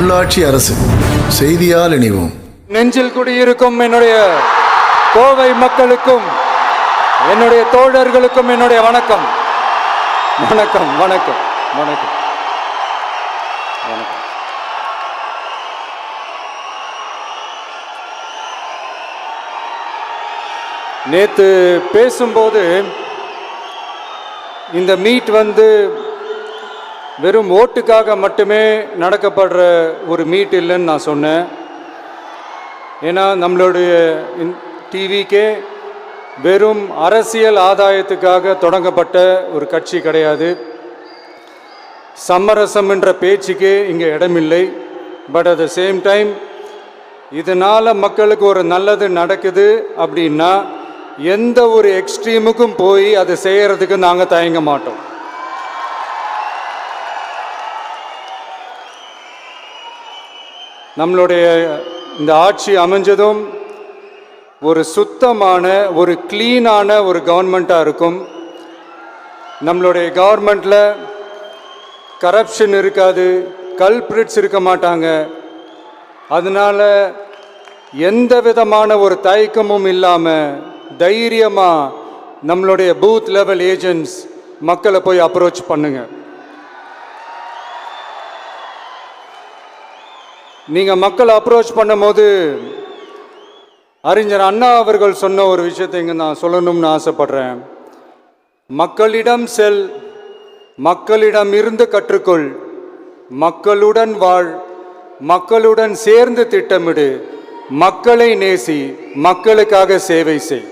உள்ளாட்சி அரசு செய்தியால் இணைவோம். நெஞ்சில் குடியிருக்கும் என்னுடைய கோவை மக்களுக்கும் என்னுடைய தோழர்களுக்கும் என்னுடைய வணக்கம். வணக்கம் வணக்கம் வணக்கம். வணக்கம். நேத்து பேசும்போது இந்த மீட் வந்து வெறும் ஓட்டுக்காக மட்டுமே நடக்கப்படுற ஒரு மீட் இல்லைன்னு நான் சொன்னேன். ஏன்னா நம்மளுடைய டிவிக்கே வெறும் அரசியல் ஆதாயத்துக்காக தொடங்கப்பட்ட ஒரு கட்சி கிடையாது. சமரசம் என்ற பேச்சுக்கே இங்கே இடமில்லை. But at the same time இதனால் மக்களுக்கு ஒரு நல்லது நடக்குது அப்படின்னா எந்த ஒரு எக்ஸ்ட்ரீமுக்கும் போய் அதை செய்கிறதுக்கு நாங்கள் தயங்க மாட்டோம். நம்மளுடைய இந்த ஆட்சி அமைஞ்சதும் ஒரு சுத்தமான ஒரு க்ளீனான ஒரு கவர்மெண்ட்டாக இருக்கும். நம்மளுடைய கவர்மெண்ட்டில் கரப்ஷன் இருக்காது கல்பிரிட்ஸ் இருக்க மாட்டாங்க. அதனால் எந்த விதமான ஒரு தயக்கமும் இல்லாமல் தைரியமாக நம்மளுடைய பூத் லெவல் ஏஜென்ட்ஸ் மக்களை போய் அப்ரோச் பண்ணுங்கள் நீங்கள் மக்கள் அப்ரோச் பண்ணும்போது அறிஞர் அண்ணா அவர்கள் சொன்ன ஒரு விஷயத்தை இங்கே நான் சொல்லணும்னு ஆசைப்படுறேன். மக்களிடம் செல் மக்களிடம் இருந்து கற்றுக்கொள் மக்களுடன் வாழ் மக்களுடன் சேர்ந்து திட்டமிடு மக்களை நேசி மக்களுக்காக சேவை செய்.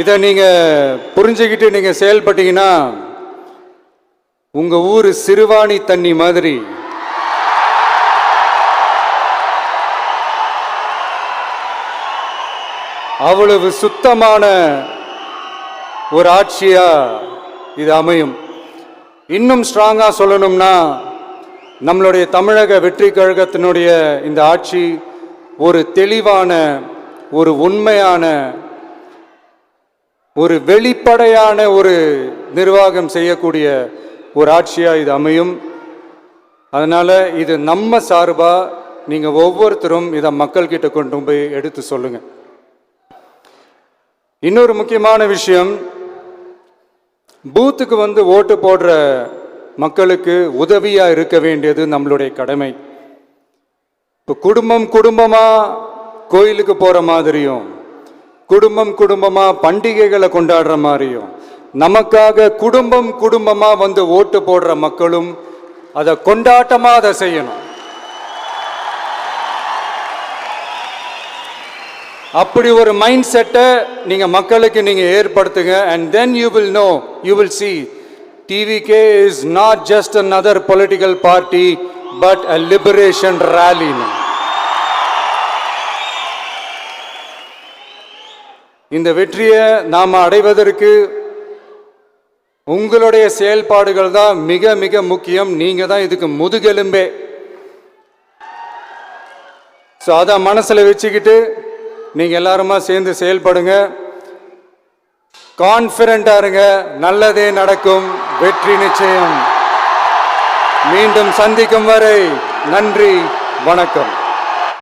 இதை நீங்கள் புரிஞ்சுக்கிட்டு நீங்கள் செயல்பட்டீங்கன்னா உங்கள் ஊர் சிறுவாணி தண்ணி மாதிரி. அவ்வளவு சுத்தமான ஒரு ஆட்சியா இது அமையும். இன்னும் ஸ்ட்ராங்காக சொல்லணும்னா நம்மளுடைய தமிழக வெற்றி கழகத்தினுடைய இந்த ஆட்சி ஒரு தெளிவான ஒரு உண்மையான ஒரு வெளிப்படையான ஒரு நிர்வாகம் செய்யக்கூடிய ஒரு ஆட்சியாக இது அமையும். அதனால் இது நம்ம சார்பாக நீங்கள் ஒவ்வொருத்தரும் இதை மக்கள்கிட்ட கொண்டு போய் எடுத்து சொல்லுங்கள் இன்னொரு முக்கியமான விஷயம் பூத்துக்கு வந்து ஓட்டு போடுற மக்களுக்கு உதவியாக இருக்க வேண்டியது நம்மளுடைய கடமை. இப்போ குடும்பம் குடும்பமாக கோயிலுக்கு போகிற மாதிரியும் குடும்பம் குடும்பமாக பண்டிகைகளை கொண்டாடுற மாதிரியும் நமக்காக குடும்பம் குடும்பமாக வந்து ஓட்டு போடுற மக்களும் அதை கொண்டாட்டமாக அதை செய்யணும். அப்படி ஒரு மைண்ட் செட்டை நீங்கள் மக்களுக்கு நீங்கள் ஏற்படுத்துங்க and then you will know you will see TVK is not just another political party but a liberation ரேலின்னு இந்த வெற்றியை நாம் அடைவதற்கு உங்களுடைய செயல்பாடுகள் தான் மிக மிக முக்கியம். நீங்கள் தான் இதுக்கு முதுகெலும்பே. ஸோ அதை மனசில் வச்சுக்கிட்டு நீங்கள் எல்லாருமா சேர்ந்து செயல்படுங்க. கான்ஃபிடண்டாக இருங்க. நல்லதே நடக்கும். வெற்றி நிச்சயம். மீண்டும் சந்திக்கும் வரை நன்றி வணக்கம்.